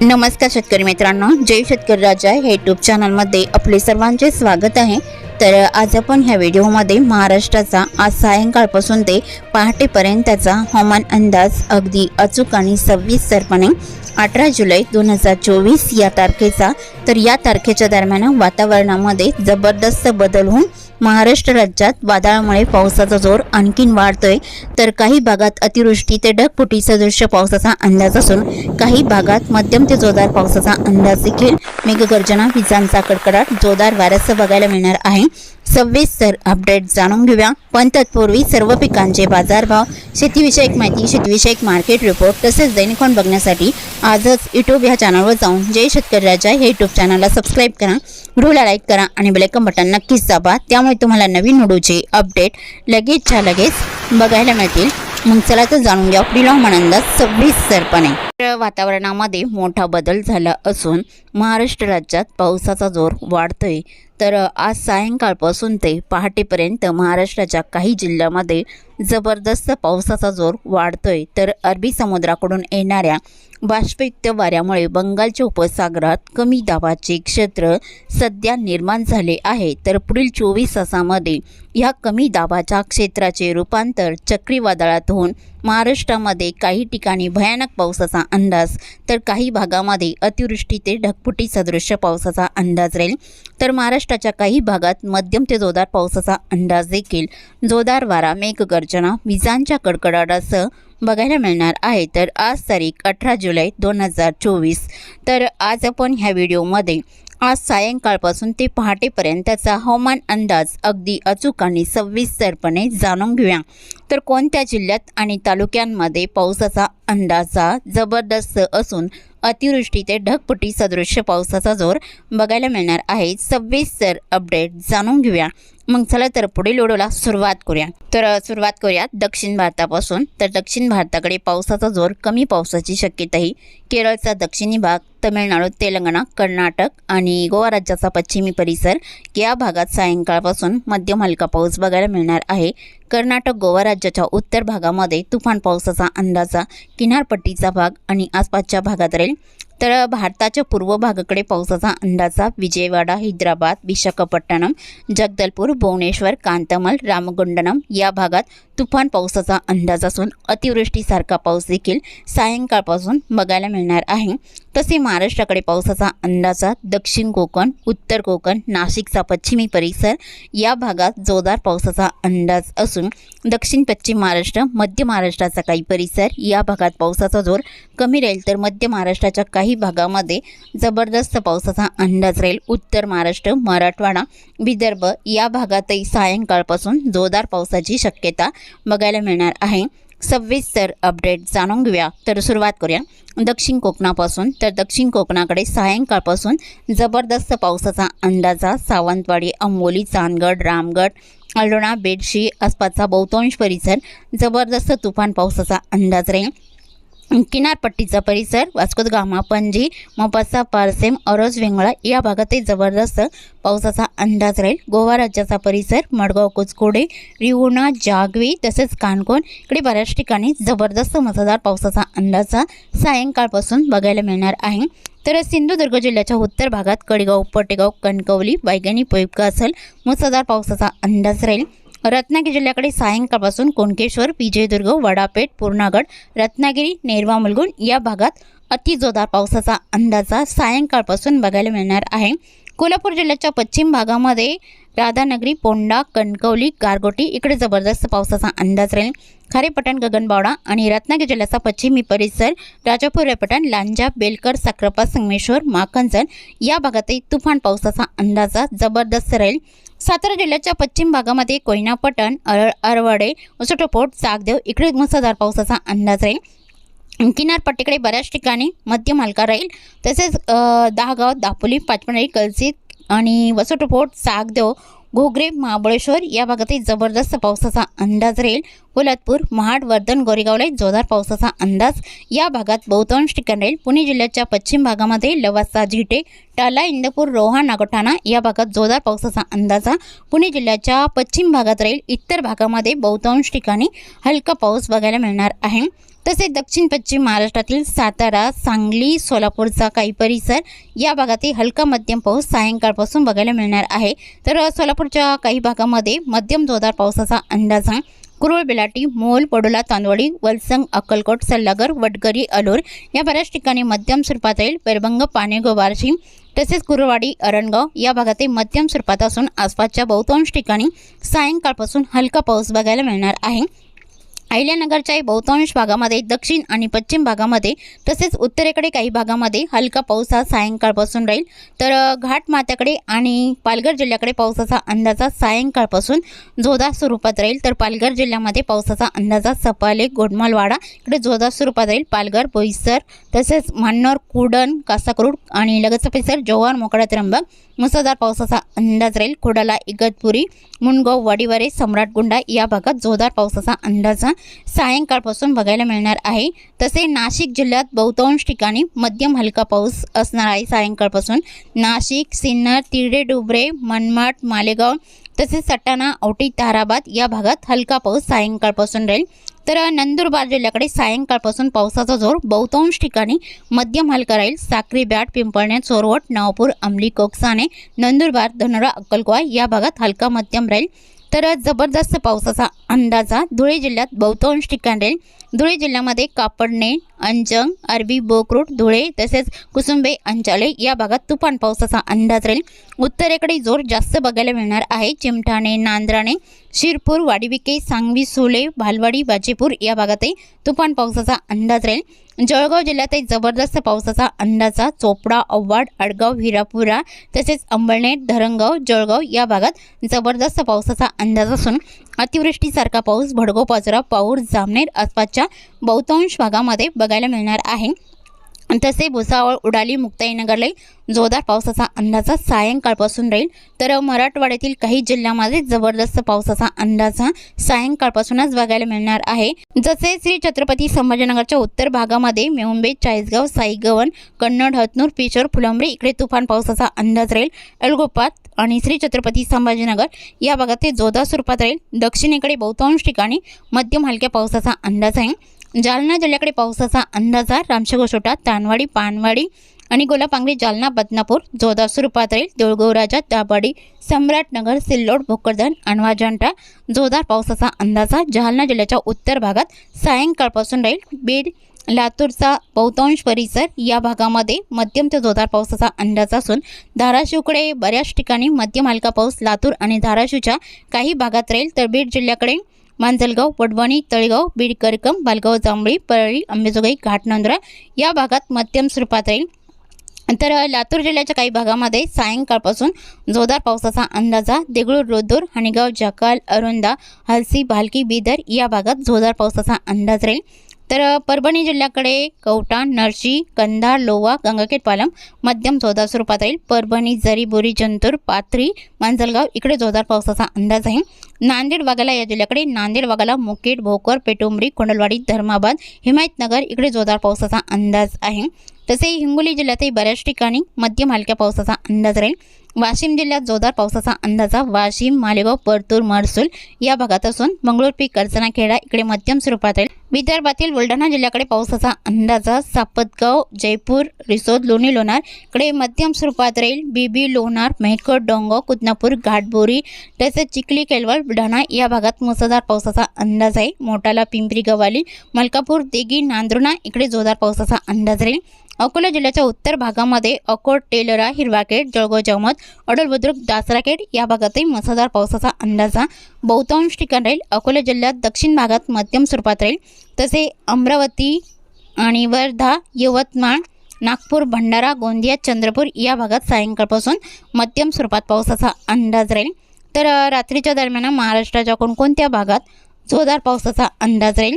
नमस्कार शेतकरी मित्रांनो जय शेतकरी राजा हे यूट्यूब चॅनलमध्ये आपले सर्वांचे स्वागत आहे. तर आज आपण ह्या व्हिडिओमध्ये महाराष्ट्राचा आज सायंकाळपासून ते पहाटेपर्यंतचा हवामान अंदाज अगदी अचूक आणि सविस्तरपणे अठरा जुलै दोन हजार चोवीस या तारखेचा. तर या तारखेच्या दरम्यान वातावरणामध्ये जबरदस्त बदल होऊन महाराष्ट्र राज्यात वादळामुळे पावसाचा जोर आणखीन वाढतोय. तर काही भागात अतिवृष्टी ते ढगफुटी सदृश्य पावसाचा अंदाज असून काही भागात मध्यम ते जोरदार पावसाचा अंदाज देखील. मेघगर्जना विजांचा कडकडाट जोरदार वाऱ्याचं बघायला मिळणार आहे. सविस्तर अपडेट जाणून घेऊया. पण तत्पूर्वी सर्व पिकांचे बाजारभाव शेतीविषयक माहिती शेतीविषयक मार्केट रिपोर्ट तसेच दैनिकॉन बघण्यासाठी आजच यूट्यूब ह्या चॅनलवर जाऊन जय शेतकरी राजा हे यूट्यूब चॅनलला सबस्क्राईब करा. व्हिडिओला लाईक करा आणि बेलायकन बटन नक्कीच दाबा. त्यामुळे तुम्हाला नवीन व्हिडिओचे अपडेट लगेचच्या लगेच बघायला मिळतील. मग चला तर जाणून घ्या. पुढील हवामान सव्वीस सविस्तरपणे तर वातावरणामध्ये मोठा बदल झाला असून महाराष्ट्र राज्यात पावसाचा जोर वाढतोय. तर आज सायंकाळपासून ते पहाटेपर्यंत महाराष्ट्राच्या काही जिल्ह्यामध्ये जबरदस्त पावसाचा जोर वाढतोय. तर अरबी समुद्राकडून येणाऱ्या बाष्पयुक्त वाऱ्यामुळे बंगालच्या उपसागरात कमी दाबाचे क्षेत्र सध्या निर्माण झाले आहे. तर पुढील चोवीस तासामध्ये ह्या कमी दाबाच्या क्षेत्राचे रूपांतर चक्रीवादळात होऊन महाराष्ट्रामध्ये काही ठिकाणी भयानक पावसाचा अंदाज तर काही भागामध्ये अतिवृष्टी ते ढगफुटी सदृश्य पावसाचा अंदाज राहील. तर महाराष्ट्राच्या काही भागात मध्यम ते जोरदार पावसाचा अंदाज देखील. जोरदार वारा मेघगर्जना विजांच्या कडकडाटासह बघायला मिळणार आहे. तर आज तारीख अठरा जुलै दोन हजार चोवीस. तर आज आपण ह्या व्हिडिओमध्ये आज सायंकाळपासून ते पहाटेपर्यंतचा हवामान अंदाज अगदी अचूक आणि सविस्तरपणे जाणून घेऊया. तर कोणत्या जिल्ह्यात आणि तालुक्यांमध्ये पावसाचा अंदाजा जबरदस्त असून अतिवृष्टी ते ढगफुटी सदृश्य पावसाचा जोर बघायला मिळणार आहे. सविस्तर अपडेट जाणून घेऊया. मग चला तर पुढील व्हिडिओला सुरुवात करूया. तर सुरुवात करूया दक्षिण भारतापासून. तर दक्षिण भारताकडे पावसाचा जोर कमी पावसाची शक्यताही. केरळचा दक्षिणी भाग तमिळनाडू तेलंगणा कर्नाटक आणि गोवा राज्याचा पश्चिमी परिसर या भागात सायंकाळपासून मध्यम हलका पाऊस बघायला मिळणार आहे. कर्नाटक गोवा राज्याच्या उत्तर भागामध्ये तुफान पावसाचा अंदाजा किनारपट्टीचा भाग आणि आसपासच्या भागात राहील. तर भारताच्या पूर्व भागाकडे पावसाचा अंदाजा विजयवाडा हैदराबाद विशाखापट्टणम जगदलपूर भुवनेश्वर कांतमल रामगुंडनम या भागात तुफान पावसाचा अंदाज असून अतिवृष्टीसारखा पाऊस देखील सायंकाळपासून बघायला मिळणार आहे. तसे महाराष्ट्राकडे पावसाचा अंदाजा दक्षिण कोकण उत्तर कोकण नाशिकचा पश्चिमी परिसर या भागात जोरदार पावसाचा अंदाज असून दक्षिण पश्चिम महाराष्ट्र मध्य महाराष्ट्राचा काही परिसर या भागात पावसाचा जोर कमी राहील तर मध्य महाराष्ट्राच्या काही भागामध्ये जबरदस्त पावसाचा अंदाज राहील. उत्तर महाराष्ट्र मराठवाडा विदर्भ या भागातही सायंकाळपासून जोरदार पावसाची शक्यता बघायला मिळणार आहे. सविस्तर अपडेट जाणून घेऊया. तर सुरुवात करूया. दक्षिण कोकणापासून तर दक्षिण कोकणाकडे सायंकाळपासून जबरदस्त पावसाचा अंदाजा सावंतवाडी अंबोली चांदगड रामगड अल्डोणा बेडशी आसपासचा बहुतांश परिसर जबरदस्त तुफान पावसाचा अंदाज राहील. किनारपट्टीचा परिसर वास्कोद गामा पणजी मोपासा पारसेम अरोज वेंगळा या भागातही जबरदस्त पावसाचा अंदाज राहील. गोवा राज्याचा परिसर मडगाव कुचकोडे रिवणा जागवी तसेच कानकोण इकडे बऱ्याच ठिकाणी जबरदस्त मुसळधार पावसाचा अंदाज सायंकाळपासून बघायला मिळणार आहे. तर सिंधुदुर्ग जिल्ह्याच्या उत्तर भागात कडेगाव पटेगाव कणकवली वैगणी पयुक्त असेल मुसळधार पावसाचा अंदाज राहील. रत्नागिरी जिल्ह्याकडे सायंकाळपासून कोणकेश्वर विजयदुर्ग वडापेठ पूर्णागड रत्नागिरी नेरवा मुलगुण या भागात अतिजोरदार पावसाचा अंदाजा सायंकाळपासून बघायला मिळणार आहे. कोल्हापूर जिल्ह्याच्या पश्चिम भागामध्ये राधानगरी पोंडा कणकवली गारगोटी इकडे जबरदस्त पावसाचा अंदाज राहील. खारेपटण गगनबावडा आणि रत्नागिरी जिल्ह्याचा पश्चिमी परिसर राजापूर रेपटण लांजा बेलकर साक्रपा संगमेश्वर माखंजन या भागातही तुफान पावसाचा अंदाजा जबरदस्त राहील. सातारा जिल्ह्याच्या पश्चिम भागामध्ये कोयना पटण अर अरवडे उसटोपोट चाकदेव इकडे मुसळधार पावसाचा अंदाज आहे. किनारपट्टीकडे बऱ्याच ठिकाणी मध्यम हलका राहील. तसेच दहागाव दापोली पाचपणारी कलसीत आणि वसटोपोट सागदेव घोगरे महाबळेश्वर या भागातही जबरदस्त पावसाचा अंदाज राहील. कोल्हापूर महाड वर्धन गोरेगावला जोरदार पावसाचा अंदाज. या भागात बहुतांश ठिकाण राहील. पुणे जिल्ह्याच्या पश्चिम भागामध्ये लवासा झिटे टाला इंदपूर रोहा नागोठाणा या भागात जोरदार पावसाचा अंदाजा पुणे जिल्ह्याच्या पश्चिम भागात राहील. इतर भागामध्ये बहुतांश ठिकाणी हलका पाऊस बघायला मिळणार आहे. तसेच दक्षिण पश्चिम महाराष्ट्रातील सातारा सांगली सोलापूरचा काही परिसर या भागातही हलका मध्यम पाऊस सायंकाळपासून बघायला मिळणार आहे. तर सोलापूरच्या काही भागामध्ये मध्यम जोरदार पावसाचा अंदाज आहे कुरुळ बेलाटी मोल पडोला तांदवडी वलसंग अक्कलकोट सल्लागर वडगरी अलोर या बऱ्याच ठिकाणी मध्यम स्वरूपात येईल. पेरबंग पानेगाव बार्शी तसेच कुरुवाडी अरणगाव या भागातही मध्यम स्वरूपात असून आसपासच्या बहुतांश ठिकाणी सायंकाळपासून हलका पाऊस बघायला मिळणार आहे. अहिल्यानगरच्याही बहुतांश भागामध्ये दक्षिण आणि पश्चिम भागामध्ये तसेच उत्तरेकडे काही भागामध्ये हलका पाऊस हा सायंकाळपासून राहील. तर घाटमात्याकडे आणि पालघर जिल्ह्याकडे पावसाचा अंदाजा सायंकाळपासून जोरदार स्वरूपात राहील. तर पालघर जिल्ह्यामध्ये पावसाचा अंदाजा सपाले गोडमालवाडा इकडे जोरदार स्वरूपात राहील. पालघर बोईसर तसेच मान्नोर कुडण कासाकरूड आणि लगतचा परिसर जव्हार मोकळा त्र्यंबक मुसळधार पावसाचा अंदाज राहील. खोडाला इगतपुरी मुणगाव वाडीवारे सम्राटगुंडा या भागात जोरदार पावसाचा अंदाजा सायंकाळपासून बघायला मिळणार आहे. तसे नाशिक जिल्ह्यात बहुतांश ठिकाणी मध्यम हलका पाऊस असणार आहे सायंकाळपासून. नाशिक सिन्नर तिरडे डुबरे मनमाड मालेगाव तसेच सटाणा औटी ताराबाद या भागात हलका पाऊस सायंकाळपासून राहील. तर नंदुरबार जिल्ह्याकडे सायंकाळपासून पावसाचा जोर बहुतांश ठिकाणी मध्यम हलका राहील. साक्री बॅट पिंपळणे चोरवट नावपूर अंमली कोकसाने नंदुरबार धनोरा अक्कलकोवा या भागात हलका मध्यम राहील. तर जबरदस्त पावसाचा अंदाजा धुळे जिल्ह्यात बहुतांश ठिकाण. राहील धुळे जिल्ह्यामध्ये कापडणे अंजंग अरबी बोकरूट धुळे तसेच कुसुंबे अंचाळे या भागात तुफान पावसाचा अंदाज राहील. उत्तरेकडे जोर जास्त बघायला मिळणार आहे. चिमठाणे नांद्राणे शिरपूर वाडीविके सांगवी सोले भालवाडी बाजीपूर या भागातही तुफान पावसाचा अंदाज राहील. जळगाव जिल्ह्यातही जबरदस्त पावसाचा अंदाजा चोपडा अव्वाड अडगाव हिरापुरा तसेच अंबळनेर धरणगाव जळगाव या भागात जबरदस्त पावसाचा अंदाज असून अतिवृष्टीसारखा पाऊस भडगोपाजरा पाचोरा पाऊर जामनेर आसपासच्या बहुतांश भागामध्ये बघायला मिळणार आहे. तसे भुसावळ उडाली मुक्ताईनगरला जोरदार पावसाचा अंदाजा सायंकाळपासून राहील. तर मराठवाड्यातील काही जिल्ह्यामध्ये जबरदस्त पावसाचा अंदाज सायंकाळपासूनच बघायला मिळणार आहे. जसे श्री छत्रपती संभाजीनगरच्या उत्तर भागामध्ये मेहुंबे चाळीसगाव साईगवन कन्नड हतनूर पिचोर फुलंबरी इकडे तुफान पावसाचा अंदाज राहील. अलगोपात आणि श्री छत्रपती संभाजीनगर या भागात ते जोरदार स्वरूपात राहील. दक्षिणेकडे बहुतांश ठिकाणी मध्यम हलक्या पावसाचा अंदाज आहे. जालना जिल्ह्याकडे पावसाचा अंदाजा रामशेगोशोटा तानवाडी पानवाडी आणि गोलापांगरी जालना बदनापूर जोधा स्वरूपात राहील. दाबाडी सम्राटनगर सिल्लोड भोकरदन अनवाजांटा जोरदार पावसाचा अंदाजा जालना जिल्ह्याच्या उत्तर भागात सायंकाळपासून राहील. बीड लातूरचा बहुतांश परिसर या भागामध्ये मध्यम ते जोरदार पावसाचा अंदाज असून धाराशिवकडे बऱ्याच ठिकाणी मध्यम हलका पाऊस लातूर आणि धाराशिवच्या काही भागात राहील. तर बीड जिल्ह्याकडे मांजलगाव वडवणी तळेगाव बीड करकम बालगाव जांभळी परळी अंबेजोगाई घाटनंदुरा या भागात मध्यम स्वरूपात राहील. तर लातूर जिल्ह्याच्या काही भागामध्ये सायंकाळपासून जोरदार पावसाचा अंदाजा देगळूर रोदूर हणेगाव जकाल अरुंदा हलसी भालकी बिदर या भागात जोरदार पावसाचा अंदाज राहील. तर परभणी जिल्ह्याकडे कवठा नरशी कंधार लोवा गंगाखेड पालम मध्यम जोरदार स्वरूपात राहील. परभणी जरी बोरी जंतूर पाथरी मांजलगाव इकडे जोरदार पावसाचा अंदाज आहे. नांदेड वाघाला या जिल्ह्याकडे नांदेड वाघाला मुकेट भोकर पेटुंबरी कोंडलवाडी धर्माबाद हिमायतनगर इकडे जोरदार पावसाचा अंदाज आहे. तसेही हिंगोली जिल्ह्यातही बऱ्याच ठिकाणी मध्यम हलक्या पावसाचा अंदाज राहील. वाशिम जिल्ह्यात जोरदार पावसाचा अंदाजा वाशिम मालेगाव परतूर महसूल या भागात असून मंगळूरपी करसना खेडा इकडे मध्यम स्वरूपात राहील. विदर्भातील बुलढाणा जिल्ह्याकडे पावसाचा अंदाजा सापतगाव जयपूर रिसोद लोणी लोणार इकडे मध्यम स्वरूपात राहील. बीबी लोणार मेहकर डोंगो कुदनापूर घाटबोरी तसेच चिखली केलवळ बुलढाणा या भागात मुसळधार पावसाचा अंदाज आहे. मोटाला पिंपरी गवाली मलकापूर देगी नांद्रुणा इकडे जोरदार पावसाचा अंदाज राहील. अकोला जिल्ह्याच्या उत्तर भागामध्ये अकोट टेलरा हिरवाखेड जळगाव जमत अडल बुद्रुक दासराखेड या भागातही मुसळधार पावसाचा अंदाजा बहुतांश ठिकाण राहील. अकोला जिल्ह्यात दक्षिण भागात मध्यम स्वरूपात राहील. तसे अमरावती आणि वर्धा यवतमाळ नागपूर भंडारा गोंदिया चंद्रपूर या भागात सायंकाळपासून मध्यम स्वरूपात पावसाचा अंदाज राहील. तर रात्रीच्या दरम्यान महाराष्ट्राच्या कोणकोणत्या भागात जोरदार पावसाचा अंदाज राहील?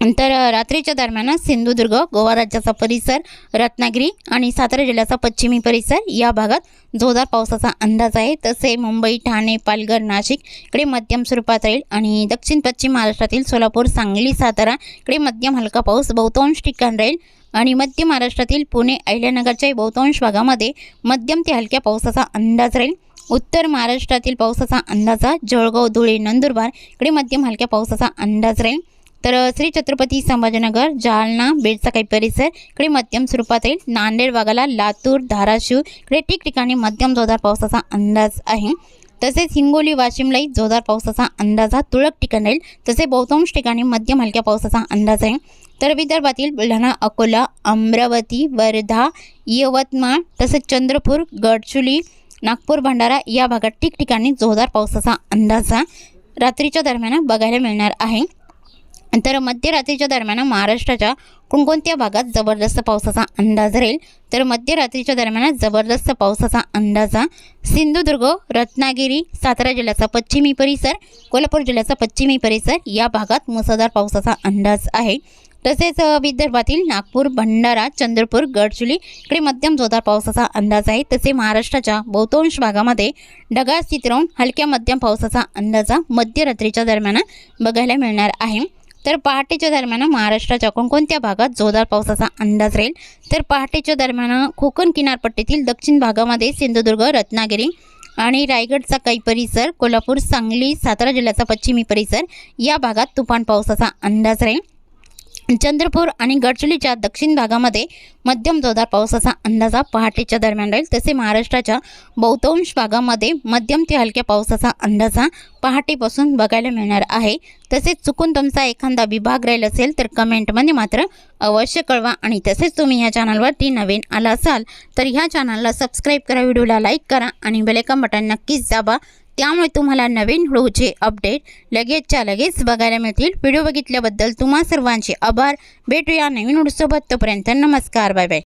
तर रात्रीच्या दरम्यान सिंधुदुर्ग गोवा राज्याचा परिसर रत्नागिरी आणि सातारा जिल्ह्याचा पश्चिमी परिसर या भागात जोरदार पावसाचा अंदाज आहे. तसे मुंबई ठाणे पालघर नाशिक इकडे मध्यम स्वरूपात राहील आणि दक्षिण पश्चिम महाराष्ट्रातील सोलापूर सांगली सातारा इकडे मध्यम हलका पाऊस बहुतांश ठिकाण राहील आणि मध्य महाराष्ट्रातील पुणे अहिल्यानगरच्या बहुतांश भागामध्ये मध्यम ते हलक्या पावसाचा अंदाज राहील. उत्तर महाराष्ट्रातील पावसाचा अंदाज जळगाव धुळे नंदुरबार इकडे मध्यम हलक्या पावसाचा अंदाज राहील. तर श्री छत्रपती संभाजीनगर जालना बेडचा काही परिसर इकडे मध्यम स्वरूपात येईल नांदेड भागाला लातूर धाराशिव इकडे ठिकठिकाणी मध्यम जोरदार पावसाचा अंदाज आहे. तसेच हिंगोली वाशिमलाही जोरदार पावसाचा अंदाज हा तुरळक ठिकाणी राहील. तसे बहुतांश ठिकाणी मध्यम हलक्या पावसाचा अंदाज आहे. तर विदर्भातील बुलढाणा अकोला अमरावती वर्धा यवतमाळ तसेच चंद्रपूर गडचुली नागपूर भंडारा या भागात ठिकठिकाणी जोरदार पावसाचा अंदाज हा रात्रीच्या दरम्यान बघायला मिळणार आहे. तर मध्यरात्रीच्या दरम्यान महाराष्ट्राच्या कोणकोणत्या भागात जबरदस्त पावसाचा अंदाज राहील? तर मध्यरात्रीच्या दरम्यान जबरदस्त पावसाचा अंदाज हा सिंधुदुर्ग रत्नागिरी सातारा जिल्ह्याचा पश्चिमी परिसर कोल्हापूर जिल्ह्याचा पश्चिमी परिसर या भागात मुसळधार पावसाचा अंदाज आहे. तसेच विदर्भातील नागपूर भंडारा चंद्रपूर गडचुली इकडे मध्यम जोरदार पावसाचा अंदाज आहे. तसे महाराष्ट्राच्या बहुतांश भागामध्ये ढगाळ स्थिती राहून हलक्या मध्यम पावसाचा अंदाज मध्यरात्रीच्या दरम्यान बघायला मिळणार आहे. तर पहाटेच्या दरम्यान महाराष्ट्राच्या कोणकोणत्या भागात जोरदार पावसाचा अंदाज राहील? तर पहाटेच्या दरम्यान कोकण किनारपट्टीतील दक्षिण भागामध्ये सिंधुदुर्ग रत्नागिरी आणि रायगडचा काही परिसर कोल्हापूर सांगली सातारा जिल्ह्याचा पश्चिमी परिसर या भागात तुफान पावसाचा अंदाज राहील. चंद्रपूर आणि गडचिरोलीच्या दक्षिण भागामध्ये मध्यम जोरदार पावसाचा अंदाजा पहाटेच्या दरम्यान राहील. तसे महाराष्ट्राच्या बहुतांश भागामध्ये मध्यम ते हलक्या पावसाचा अंदाजा पहाटेपासून बघायला मिळणार आहे. तसेच चुकून तुमचा एखादा विभाग राहील असेल तर कमेंटमध्ये मात्र अवश्य कळवा आणि तसेच तुम्ही ह्या चॅनलवरती नवीन आला असाल तर ह्या चॅनलला सबस्क्राईब करा व्हिडिओला लाईक करा आणि बेलेकन बटन नक्कीच दाबा. त्यामुळे तुम्हाला नवीन हळूचे अपडेट लगेचच्या लगेच बघायला मिळतील. व्हिडिओ बघितल्याबद्दल तुम्हा सर्वांचे आभार. भेटूया नवीन व्हिडिओसोबत. तोपर्यंत नमस्कार. Bye bye.